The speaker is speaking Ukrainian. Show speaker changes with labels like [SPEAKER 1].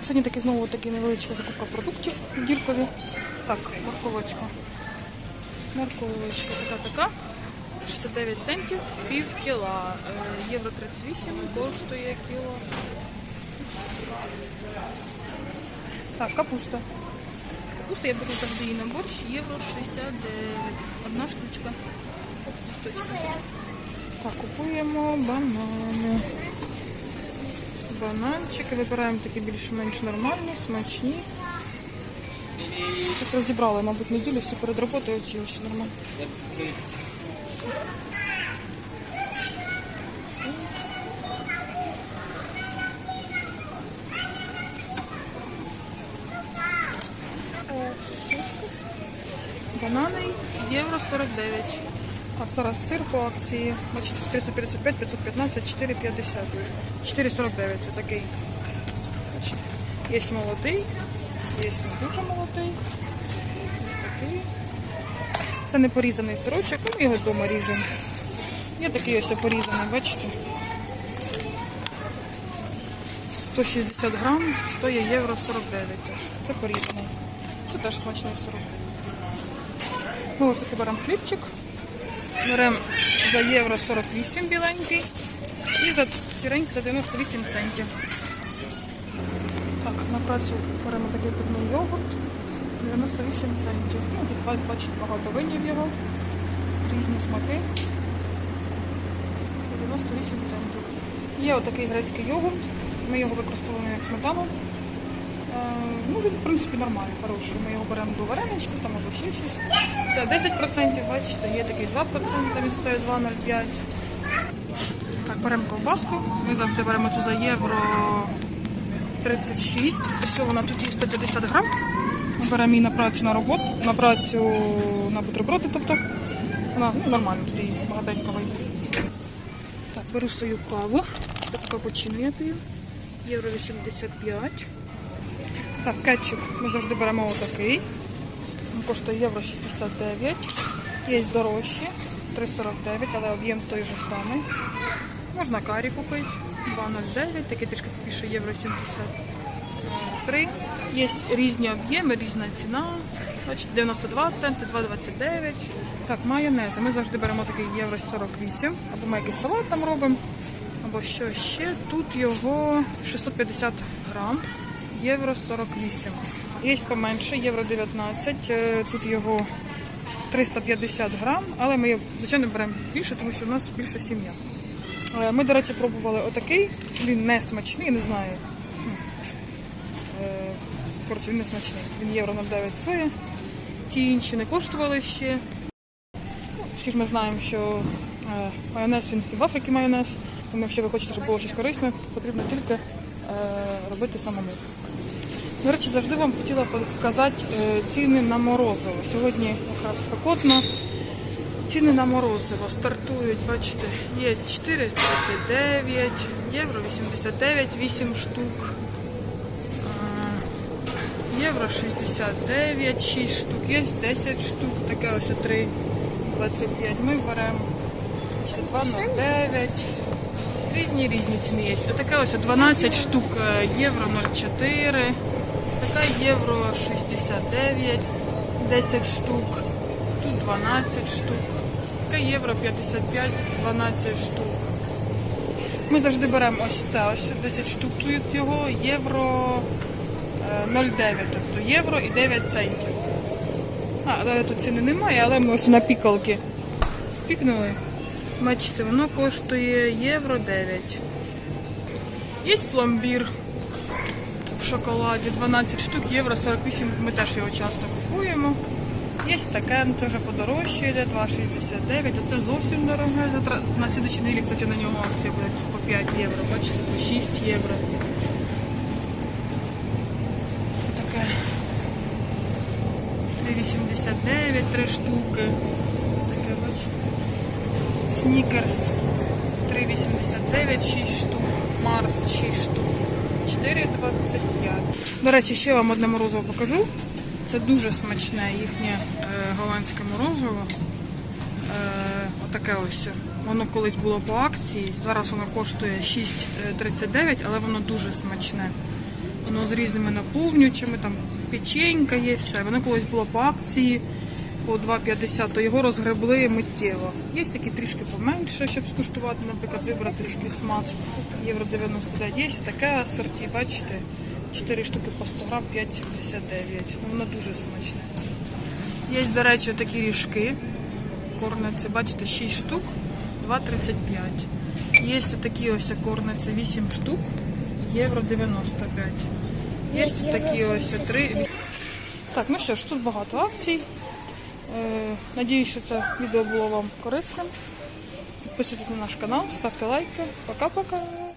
[SPEAKER 1] Так, сьогодні таки знову такі невеличка закупка продуктів діркові. Так, морковочка. Морковочка така така. 69 центів, пів кіла. Е, Євро 38 коштує кіло. Так, капуста. Капуста я беру завжди її на борщ, євро 69. Одна штучка. Капусточка. Так, купуємо банани. Бананчики вибираємо такі більш-менш нормальні, смачні. Тут розібрали, мабуть, неділю, всі перед роботою ці ось нормально. Банани євро 49. Так, зараз сир по акції. Бачите, 455, 515, 4,50. 4,49 отакий. Бачите. Є молодий, є дуже молодий. Ось такий. Це не порізаний сирочок, ми його вдома ріжемо. Є такий ось порізаний, бачите. 160 грам, стоїть євро 49 теж. Це порізаний. Це теж смачний сирок. Знову ж таки беремо хлібчик. Беремо за євро 48 біленький і за сіренький за 98 центів. Так, на працю беремо такий питний йогурт. 98 центів. Ну, тут бач- бачите, багато винів його. Різні смаки. 98 центів. Є отакий грецький йогурт. Ми його використовуємо як сметану. Е, Ну, він, в принципі, нормальний, хороший. Ми його беремо до варенички, там або ще щось. Це 10%, бачите, є такий 2%, він стоїть 2,05. Так, беремо ковбаску. Ми завжди беремо цю за євро 36. Ось вона тут є 150 грам. Ми беремо її на працю на роботу, на працю на бутерброди, тобто вона ну, нормально, тут її багатенько вийде. Так, беру свою каву. Капучино я п'ю. Євро 85. Так, кетчуп ми завжди беремо отакий. Він коштує євро 69. Є дорожчі, 3,49, але об'єм той же самий. Можна карі купити, 2,09, такий трішки більше євро 73. Є різні об'єми, різна ціна. 92 центи, 2,29. Так, майонез. Ми завжди беремо такий євро 48. Або ми якийсь салат там робимо, або що ще. Тут його 650 грам євро 48. Є поменше, євро 19. Е, Тут його 350 грам, але ми, звичайно, беремо більше, тому що в нас більша сім'я. Е, Ми, до речі, пробували отакий. Він не смачний, не знаю. Е, Коротше, він не смачний. Він євро 09 стоїть. Ті інші не коштували ще. Ну, Всі ж ми знаємо, що майонез він і в Африці майонез. Тому якщо ви хочете, щоб було щось корисне, потрібно тільки робити самому. До речі, завжди вам хотіла показати е, ціни на морозиво. Сьогодні якраз спекотно. Ціни на морозиво стартують, бачите, є 4,39, євро 89, 8 штук. Євро 69, 6 штук, є 10 штук, таке ось 3,25. Ми беремо ось 2,09. Різні різні ціни є. Таке ось 12 штук е, євро 0,4. Така євро 69, 10 штук. Тут 12 штук. Така євро 55, 12 штук. Ми завжди беремо ось це, ось 10 штук тут його, євро е, 0,9, тобто євро і 9 центів. А, але тут ціни немає, але ми ось на пікалки пікнули. Бачите, воно коштує євро 9. Є пломбір в шоколаді 12 штук, євро 48, ми теж його часто купуємо. Є таке, ну, це вже подорожче йде, 2,69, а це зовсім дороге. На слідчій неділі, кстати, на нього акція буде по 5 євро, бачите, по 6 євро. Таке 3,89, 3 штуки. Таке, бачите. Снікерс 3,89, 6 штук. Марс 6 штук. 4,25. До речі, ще вам одне морозиво покажу. Це дуже смачне їхнє е, голландське морозиво. Е, отаке ось. Воно колись було по акції. Зараз воно коштує 6,39, але воно дуже смачне. Воно з різними наповнювачами, там печенька є, все. Воно колись було по акції по 2,50, то його розгребли миттєво. Є такі трішки поменше, щоб скуштувати, наприклад, вибрати смак євро 99. Є таке асорті, бачите, 4 штуки по 100 грам, 5,79. Ну, воно дуже смачне. Є, до речі, такі ріжки. Корниці, бачите, 6 штук, 2,35. Є такі ось корниці, 8 штук, євро 95. Є такі ось 3. Так, ну що ж, тут багато акцій. Е, Надіюсь, що це відео було вам корисним. Підписуйтесь на наш канал, ставте лайки. Пока-пока.